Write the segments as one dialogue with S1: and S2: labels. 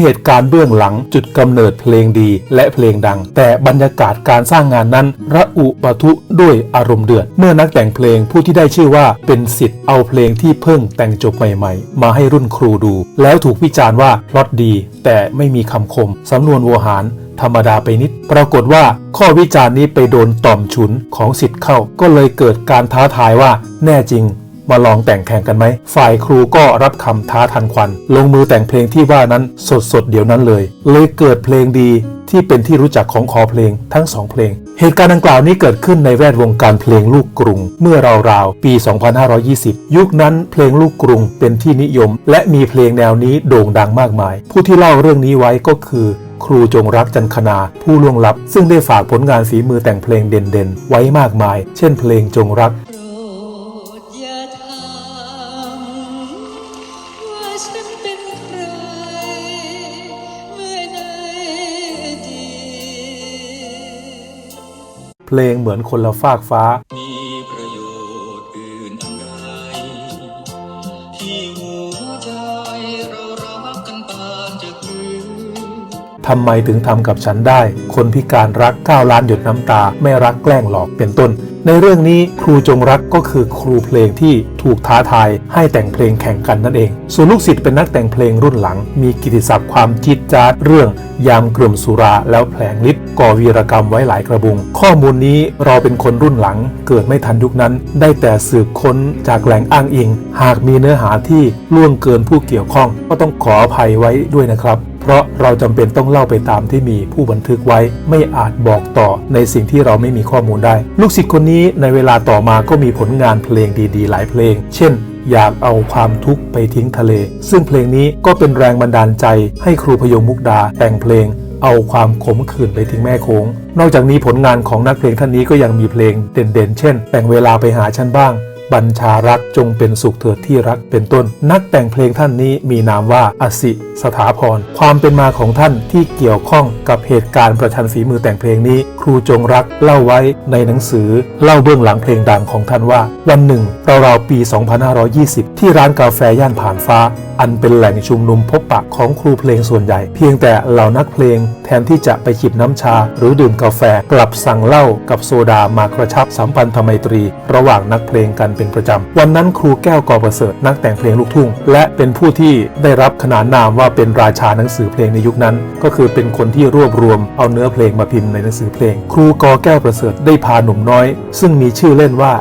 S1: เหตุการณ์เบื้องหลังจุดกำเนิดเพลงดีและเพลงดัง แต่บรรยากาศการสร้างงานนั้น ระอุปะทุด้วยอารมณ์เดือด เมื่อนักแต่งเพลงผู้ที่ได้ชื่อว่าเป็นสิทธิ์เอาเพลงที่เพิ่งแต่งจบใหม่ๆ มาให้รุ่นครูดู แล้วถูกวิจารณ์ว่าพล็อตดี แต่ไม่มีคำคมสำนวนโวหารธรรมดาไปนิด ปรากฏว่าข้อวิจารณ์นี้ไปโดนต่อมฉุนของสิทธิ์เข้า ก็เลยเกิดการท้าทายว่าแน่จริง มาลองแต่งแข่งกันไหม ฝ่ายครูก็รับคำท้าทันควัน ลงมือแต่งเพลงที่ว่านั้นสดสดเดี๋ยวนั้นเลย เลยเกิดเพลงดีที่เป็นที่รู้จักของคอเพลงทั้งสองเพลง เหตุการณ์ดังกล่าวนี้เกิดขึ้นในแวดวงการเพลงลูกกรุง เมื่อราวๆปี 2520 ยุคนั้นเพลงลูกกรุงเป็นที่นิยม และมีเพลงแนวนี้โด่งดังมากมาย ผู้ที่เล่าเรื่องนี้ไว้ก็คือครูจงรักจันคณาผู้ล่วงลับ ซึ่งได้ฝากผลงานฝีมือแต่งเพลงเด่นๆ ไว้มากมาย เช่นเพลงจงรัก
S2: ฉันเป็นใครเมื่อใดดี
S1: เพลงเหมือนคนละฟากฟ้า
S3: ทำ
S1: ไมถึงทำกับฉันได้ คนพิการรัก9ล้านหยดน้ำตา ไม่รักแกล้งหลอกเป็นต้น ในเรื่องนี้ครูจงรักก็คือครูเพลงที่ถูกท้าทายให้แต่งเพลงแข่งกันนั่นเอง ส่วนลูกศิษย์เป็นนักแต่งเพลงรุ่นหลัง มีกิตติศัพท์ความจิตจาดเรื่องยามกลุ่มสุราแล้วแผลงฤทธิ์ก่อวีรกรรมไว้หลายกระบุง ข้อมูลนี้เราเป็นคนรุ่นหลัง เกิดไม่ทันยุคนั้น ได้แต่สืบค้นจากแหล่งอ้างอิง หากมีเนื้อหาที่ล่วงเกินผู้เกี่ยวข้อง ก็ต้องขออภัยไว้ด้วยนะครับ เพราะเราจำเป็นต้องเล่าไปตามที่มีผู้บันทึกไว้ไม่อาจบอกต่อในสิ่งที่เราไม่มีข้อมูลได้ ลูกศิษย์คนนี้ในเวลาต่อมาก็มีผลงานเพลงดีๆ หลายเพลง เช่น อยากเอาความทุกข์ไปทิ้งทะเล ซึ่งเพลงนี้ก็เป็นแรงบันดาลใจ ให้ครูพยงมุกดาแต่งเพลงเอาความขมขื่นไปทิ้งแม่โค้ง นอกจากนี้ผลงานของนักเพลงท่านนี้ก็ยังมีเพลงเด่นๆ เช่น แต่งเวลาไปหาฉันบ้าง บัญชารักจงเป็นสุขเถิดที่รักเป็นต้น นักแต่งเพลงท่านนี้มีนามว่าอสิสถาพร ความเป็นมาของท่านที่เกี่ยวข้องกับเหตุการณ์ประชันฝีมือแต่งเพลงนี้ ครูจงรักเล่าไว้ในหนังสือเล่าเบื้องหลังเพลงดังของท่านว่า วันหนึ่งราวๆปี 2520 ที่ร้านกาแฟย่านผ่านฟ้า อันเป็นแหล่งชุมนุมพบปะของครูเพลงส่วนใหญ่ เพียงแต่เหล่านักเพลงแทนที่จะไปจิบน้ำชา หรือดื่มกาแฟกลับสั่งเหล้ากับโซดามากระชับสัมพันธไมตรี ระหว่างนักเพลงกันเป็นประจำ วันนั้นครูแก้วกอประเสริฐนักแต่งเพลงลูกทุ่ง และเป็นผู้ที่ได้รับขนานนามว่าเป็นราชาหนังสือเพลงในยุคนั้น ก็คือเป็นคนที่รวบรวมเอาเนื้อเพลงมาพิมพ์ในหนังสือเพลง ครูกอแก้วประเสริฐได้พาหนุ่มน้อย ซึ่งมีชื่อเล่นว่า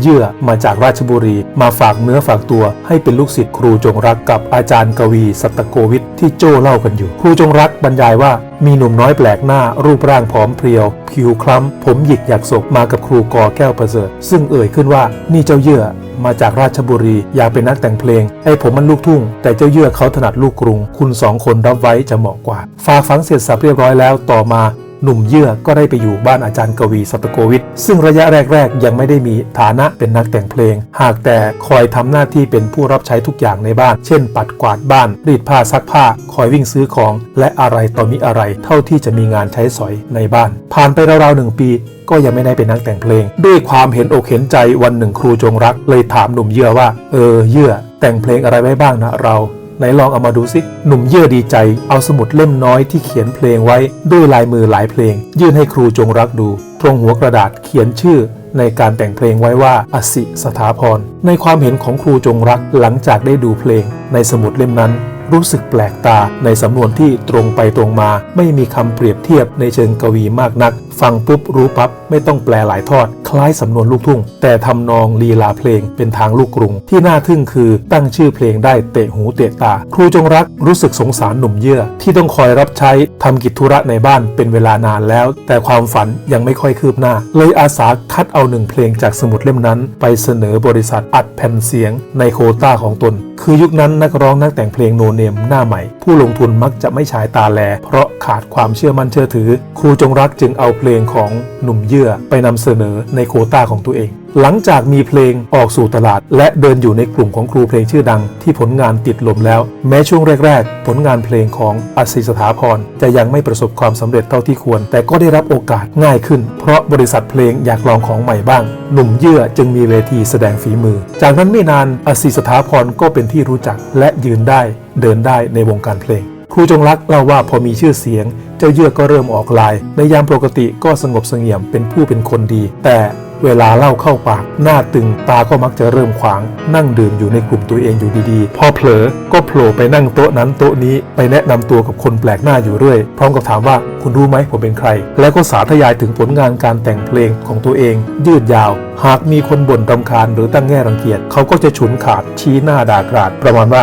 S1: เยื่อมาจากราชบุรี มาฝากเนื้อฝากตัว ให้เป็นลูกศิษย์ครูจงรักกับอาจารย์กวี สัตโกวิทที่โจ้เล่ากันอยู่ ครูจงรักบรรยายว่า มีหนุ่มน้อยแปลกหน้ารูปร่างผอมเพรียว ผิวคล้ำ ผมหยิกอยากศกมากับครูกอแก้วประเสริฐ ซึ่งเอ่ยขึ้นว่านี่เจ้าเยื่อมาจากราชบุรีอยากเป็นนักแต่งเพลง ไอ้ผมมันลูกทุ่ง แต่เจ้าเยื่อเขาถนัดลูกกรุง คุณสองคนรับไว้จะเหมาะกว่า ฝากฝังเสร็จสับเรียบร้อยแล้วต่อมา หนุ่มเยื่อก็ได้ไปอยู่บ้านอาจารย์กวีสัตโกวิทซึ่งระยะแรก ๆ ยังไม่ได้มีฐานะเป็นนักแต่งเพลง หากแต่คอยทำหน้าที่เป็นผู้รับใช้ทุกอย่างในบ้าน เช่น ปัดกวาดบ้าน รีดผ้าซักผ้า คอยวิ่งซื้อของ และอะไรต่อมีอะไร เท่าที่จะมีงานใช้สอยในบ้าน ผ่านไปราวๆหนึ่งปีก็ยังไม่ได้เป็นนักแต่งเพลง ด้วยความเห็นอกเห็นใจวันหนึ่งครูจงรัก เลยถามหนุ่มเยื่อว่า เออเยื่อ แต่งเพลงอะไรไว้บ้างนะเรา ไหนลองเอามาดูสิ หนุ่มเยื่อดีใจ เอาสมุดเล่มน้อยที่เขียนเพลงไว้ด้วยลายมือหลายเพลง ยื่นให้ครูจงรักดู ตรงหัวกระดาษเขียนชื่อในการแต่งเพลงไว้ว่าอสิสถาพร ในความเห็นของครูจงรักหลังจากได้ดูเพลงในสมุดเล่มนั้น รู้สึกแปลกตาในสำนวนที่ตรงไปตรงมา ไม่มีคำเปรียบเทียบในเชิงกวีมากนัก ฟังปุ๊บรู้ปั๊บไม่ต้องแปลหลายทอด คล้ายสำนวนลูกทุ่ง แต่ทำนองลีลาเพลงเป็นทางลูกกรุง ที่น่าทึ่งคือตั้งชื่อเพลงได้เตะหูเตะตา ครูจงรักรู้สึกสงสารหนุ่มเยื่อ ที่ต้องคอยรับใช้ทำกิจธุระในบ้านเป็นเวลานานแล้ว แต่ความฝันยังไม่ค่อยคืบหน้า เลยอาสาคัดเอาหนึ่งเพลงจากสมุดเล่มนั้น ไปเสนอบริษัทอัดแผ่นเสียงในโคต้าของตน คือยุคนั้นนักร้องนักแต่งเพลงโนเนมหน้าใหม่ ผู้ลงทุนมักจะไม่ฉายตาแล เพราะ ขาดความเชื่อมั่นเชื่อถือ ครูจงรักจึงเอาเพลงของหนุ่มเยื่อไปนำเสนอในโคต้าของตัวเอง หลังจากมีเพลงออกสู่ตลาด และเดินอยู่ในกลุ่มของครูเพลงชื่อดัง ที่ผลงานติดลมแล้ว แม้ช่วงแรก ๆ ผลงานเพลงของอัศสถาพรจะยังไม่ประสบความสำเร็จเท่าที่ควร แต่ก็ได้รับโอกาสง่ายขึ้น เพราะบริษัทเพลงอยากลองของใหม่บ้าง หนุ่มเยื่อจึงมีเวทีแสดงฝีมือ จากนั้นไม่นานอัศสถาพรก็เป็นที่รู้จักและยืนได้เดินได้ในวงการเพลง ครูจงรักเล่าว่าพอมีชื่อเสียง เจ้าเยื่อก็เริ่มออกลาย ในยามปกติก็สงบเสงี่ยมเป็นผู้เป็นคนดี แต่เวลาเล่าเข้าปาก หน้าตึงตาก็มักจะเริ่มขวาง นั่งดื่มอยู่ในกลุ่มตัวเองอยู่ดีๆ พอเผลอก็โผล่ไปนั่งโต๊ะนั้นโต๊ะนี้ไปแนะนำตัวกับคนแปลกหน้าอยู่เรื่อย พร้อมกับถามว่าคุณรู้ไหมผมเป็นใคร แล้วก็สาธยายถึงผลงานการแต่งเพลงของตัวเอง ยืดยาว หากมีคนบ่นรำคาญหรือตั้งแง่รังเกียจเขาก็จะฉุนขาดชี้หน้าด่ากราด ประมาณว่า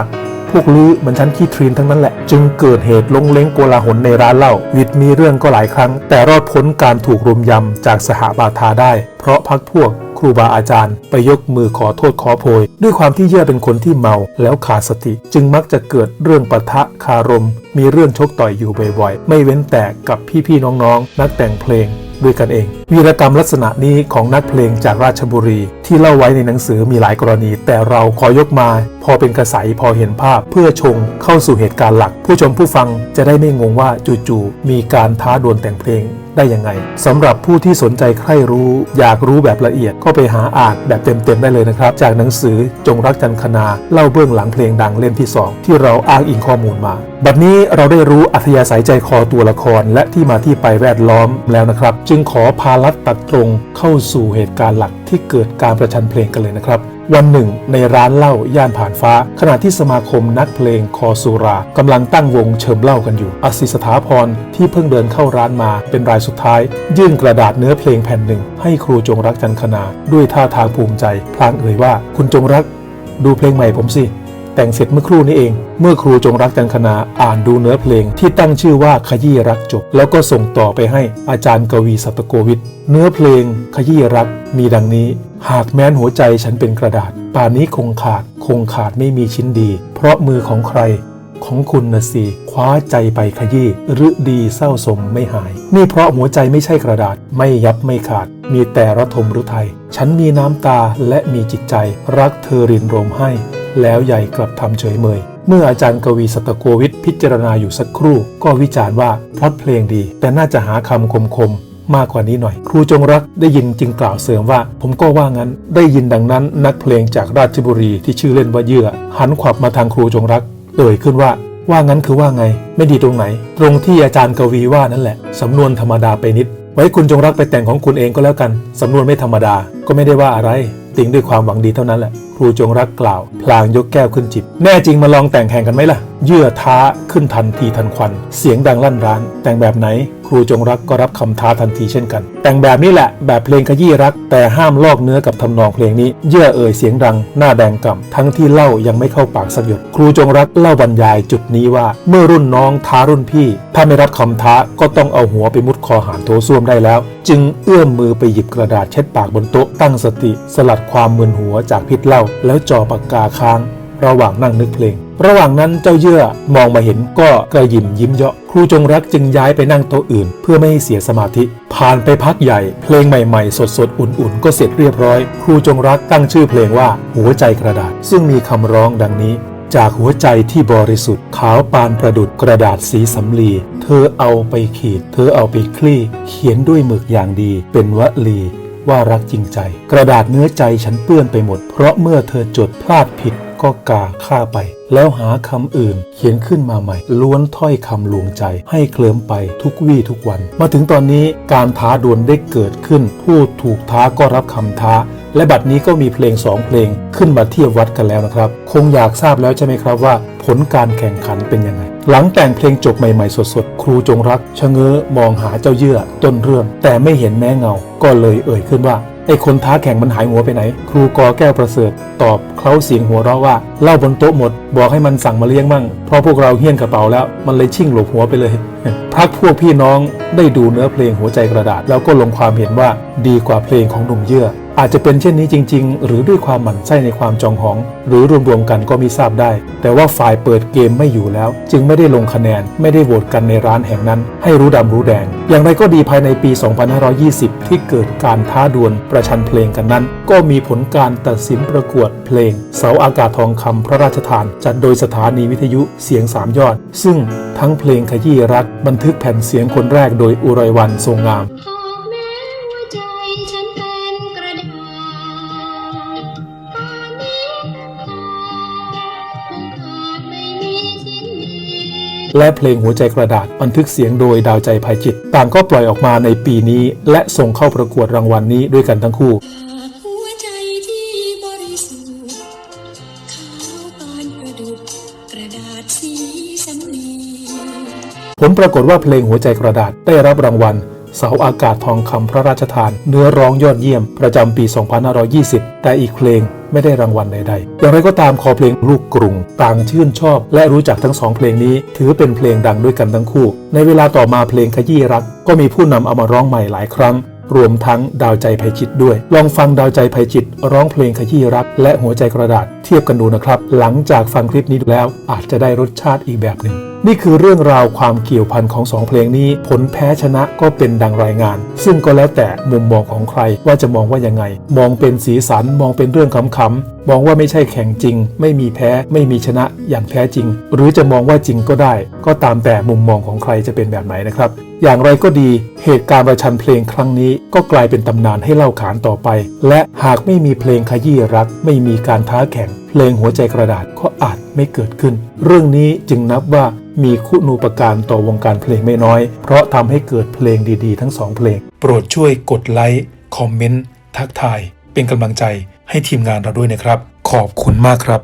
S1: พวกลือเหมันชั้นขี้ทรีนทั้งนั้นแหละ จึงเกิดเหตุลงเล้งโกลาหลในร้านเหล้าวิทย์มีเรื่องก็หลายครั้ง แต่รอดพ้นการถูกรุมยำจากสหบาทาได้ เพราะพักพวกครูบาอาจารย์ ไปยกมือขอโทษขอโพย ด้วยความที่เยื่อเป็นคนที่เมาแล้วขาดสติ จึงมักจะเกิดเรื่องปะทะคารม มีเรื่องชกต่อยอยู่บ่อยๆ ไม่เว้นแต่กับพี่ๆน้องๆนักแต่งเพลงด้วยกันเอง วีรกรรมลักษณะนี้ของนักเพลงจากราชบุรีที่เล่าไว้ในหนังสือมีหลายกรณี แต่เราขอยกมาพอเป็นกระใสพอเห็นภาพ เพื่อชงเข้าสู่เหตุการณ์หลัก ผู้ชมผู้ฟังจะได้ไม่งงว่าจู่ๆมีการท้าดวลแต่งเพลงได้ยังไงสำหรับผู้ที่สนใจใคร่รู้ อยากรู้แบบละเอียดก็ไปหาอ่านแบบเต็มๆได้เลยนะครับ จากหนังสือจงรักจันคนาเล่าเบื้องหลังเพลงดังเล่มที่ 2 ที่เราอ้างอิงข้อมูลมาบัดนี้เราได้รู้อัธยาศัยใจคอตัวละครและที่มาที่ไปแวดล้อมแล้วนะครับ จึงขอพาลัดตัดตรงเข้าสู่เหตุการณ์หลัก ที่เกิดการประชันเพลงกันเลยนะครับ วันหนึ่ง ในร้านเหล้าย่านผ่านฟ้า ขณะที่สมาคมนักเพลงคอสุรากำลังตั้งวงเชิมเหล้ากันอยู่อสิสถาพรที่เพิ่งเดินเข้าร้านมาเป็นรายสุดท้าย ยื่นกระดาษเนื้อเพลงแผ่นหนึ่ง ให้ครูจงรักจันคนาด้วยท่าทางภูมิใจ พลางเอ่ยว่า คุณจงรัก ดูเพลงใหม่ผมสิ แต่งเสร็จเมื่อครู่นี้เอง เมื่อครูจงรักจันคณาอ่านดูเนื้อเพลงที่ตั้งชื่อว่าขยี้รักจบ แล้วก็ส่งต่อไปให้อาจารย์กวีสัตโกวิทเนื้อเพลงขยี้รักมีดังนี้ หากแม้นหัวใจฉันเป็นกระดาษ ป่านนี้คงขาดคงขาดไม่มีชิ้นดี เพราะมือของใครของคุณนะสิคว้าใจไปขยี้หรือดีเศร้าสมไม่หาย นี่เพราะหัวใจไม่ใช่กระดาษ ไม่ยับไม่ขาด มีแต่ระทมหรือไทย ฉันมีน้ำตาและมีจิตใจ รักเธอรินรมให้ แล้วใหญ่กลับทำเฉยเมย เมื่ออาจารย์กวีสัตโกวิทพิจารณาอยู่สักครู่ ก็วิจารณ์ว่าพล็อตเพลงดี แต่น่าจะหาคำคมๆมากกว่านี้หน่อย ครูจงรักได้ยินจึงกล่าวเสริมว่า ผมก็ว่างั้น ได้ยินดังนั้นนักเพลงจากราชบุรีที่ชื่อเล่นว่าเยื่อ หันขวับมาทางครูจงรัก เอ่ยขึ้นว่าว่างั้นคือว่าไง ไม่ดีตรงไหน ตรงที่อาจารย์กวีว่านั่นแหละ สำนวนธรรมดาไปนิด ไว้คุณจงรักไปแต่งของคุณเองก็แล้วกัน สำนวนไม่ธรรมดาก็ไม่ได้ว่าอะไร ติงด้วยความหวังดีเท่านั้นแหละครูจงรักกล่าว พลางยกแก้วขึ้นจิบ แน่จริงมาลองแต่งแข่งกันไหมล่ะ เยื่อท้าขึ้นทันทีทันควัน เสียงดังลั่นร้าน แต่งแบบไหน ครูจงรักก็รับคำท้าทันทีเช่นกัน แต่งแบบนี้แหละ แบบเพลงขยี้รัก แต่ห้ามลอกเนื้อกับทำนองเพลงนี้ เยื่อเอ่ยเสียงดัง หน้าแดงก่ำทั้งที่เล่ายังไม่เข้าปากสักหยด ครูจงรักเล่าบรรยายจุดนี้ว่า เมื่อรุ่นน้องท้ารุ่นพี่ ถ้าไม่รับคำท้าก็ต้องเอาหัวไปมุดคอหานโถส้วมได้แล้ว จึงเอื้อมมือไปหยิบกระดาษเช็ดปากบนโต๊ะตั้งสติ สลัดความมึนหัวจากพิษเหล้าแล้วจ่อปากกาค้าง ระหว่างนั่งนึกเพลง ระหว่างนั้นเจ้าเยื่อมองมาเห็นก็กระยิมยิ้มเยาะครูจงรักจึงย้ายไปนั่งโต๊ะอื่น เพื่อไม่ให้เสียสมาธิ ผ่านไปพักใหญ่ เพลงใหม่ๆ สดๆ อุ่นๆ ก็เสร็จเรียบร้อย ครูจงรักตั้งชื่อเพลงว่าหัวใจกระดาษ ซึ่งมีคำร้องดังนี้จากหัวใจที่บริสุทธิ์ขาวปานประดุดกระดาษสีสำลี เธอเอาไปขีด เธอเอาไปคลี่ เขียนด้วยหมึกอย่างดี เป็นวลี ว่ารักจริงใจ กระดาษเนื้อใจฉันเปื้อนไปหมด เพราะเมื่อเธอจดพลาดผิดก็กาฆ่าไป แล้วหาคำอื่นเขียนขึ้นมาใหม่ ล้วนถ้อยคำลวงใจ ให้เคลิ้มไปทุกวี่ทุกวัน มาถึงตอนนี้การท้าดวลได้เกิดขึ้น ผู้ถูกท้าก็รับคำท้า และบัดนี้ก็มีเพลงสองเพลงขึ้นมาเทียบวัดกันแล้วนะครับ คงอยากทราบแล้วใช่ไหมครับว่า ผลการแข่งขันเป็นยังไง หลังแต่งเพลงจบใหม่ๆ สดๆ ครูจงรักชะเง้อมองหาเจ้าเยื่อต้นเรื่อง แต่ไม่เห็นแม้เงา ก็เลยเอ่ยขึ้นว่าไอ้คนท้าแข่งมันหายหัวไปไหน ครูกอแก้วประเสริฐ ตอบเคล้าเสียงหัวเราะว่าเล่าบนโต๊ะหมด บอกให้มันสั่งมาเลี้ยงมั่ง เพราะพวกเราเฮี้ยนกระเป๋าแล้ว มันเลยชิ่งหลบหัวไปเลย พักพวกพี่น้องได้ดูเนื้อเพลงหัวใจกระดาษ แล้วก็ลงความเห็นว่าดีกว่าเพลงของหนุ่มเยื่อ อาจจะเป็นเช่นนี้จริง ๆ หรือด้วยความหมั่นไส้ในความจองหอง หรือรวมๆกันก็มิทราบได้ แต่ว่าฝ่ายเปิดเกมไม่อยู่แล้ว จึงไม่ได้ลงคะแนนไม่ได้โหวตกันในร้านแห่งนั้น ให้รู้ดำรู้แดง อย่างไรก็ดีภายในปี 2520 ที่เกิดการท้าดวลประชันเพลงกันนั้น ก็มีผลการตัดสินประกวดเพลง เสาอากาศทองคำพระราชทาน จัดโดยสถานีวิทยุเสียงสามยอด ซึ่งทั้งเพลงขยี้รักบันทึกแผ่นเสียงคนแรกโดยอุไรวันทรงงาม และเพลงหัวใจกระดาษบันทึกเสียงโดยดาวใจภัยจิต ต่างก็ปล่อยออกมาในปีนี้ และส่งเข้าประกวดรางวัลนี้ด้วยกันทั้งคู่
S2: หากหัวใจที่บริสุทธิ์ขาวปานประดุจกระดาษสีสำลี
S1: ผลปรากฏว่าเพลงหัวใจกระดาษได้รับรางวัล เสาอากาศทองคำพระราชทาน เนื้อร้องยอดเยี่ยม ประจำปี 2520 แต่อีกเพลงไม่ได้รางวัลใดๆ อย่างไรก็ตามคอเพลงลูกกรุง ต่างชื่นชอบ และรู้จักทั้งสองเพลงนี้ ถือเป็นเพลงดังด้วยกันทั้งคู่ ในเวลาต่อมาเพลงขยี้รัก ก็มีผู้นำเอามาร้องใหม่หลายครั้ง รวมทั้งดาวใจภัยจิตด้วย ลองฟังดาวใจภัยจิต ร้องเพลงขยี้รัก และหัวใจกระดาษเทียบกันดูนะครับ หลังจากฟังคลิปนี้แล้วอาจจะได้รสชาติอีกแบบหนึ่ง นี่คือเรื่องราวความเกี่ยวพันของสองเพลงนี้ ผลแพ้ชนะก็เป็นดังรายงาน ซึ่งก็แล้วแต่มุมมองของใครว่าจะมองว่ายังไง มองเป็นสีสันมองเป็นเรื่องขำๆมองว่าไม่ใช่แข่งจริง ไม่มีแพ้ไม่มีชนะอย่างแท้จริง หรือจะมองว่าจริงก็ได้ ก็ตามแต่มุมมองของใครจะเป็นแบบไหนนะครับ อย่างไรก็ดีเหตุการณ์ประชันเพลงครั้งนี้ ก็กลายเป็นตำนานให้เล่าขานต่อไป และหากไม่มีเพลงขยี้รัก ไม่มีการท้าแข่ง เพลงหัวใจกระดาษก็อาจไม่เกิดขึ้น เรื่องนี้จึงนับว่ามีคุณูปการต่อวงการเพลงไม่น้อย เพราะทำให้เกิดเพลงดีๆ ทั้งสองเพลง โปรดช่วยกดไลค์ คอมเมนต์ ทักทาย เป็นกำลังใจให้ทีมงานเราด้วยนะครับ ขอบคุณมากครับ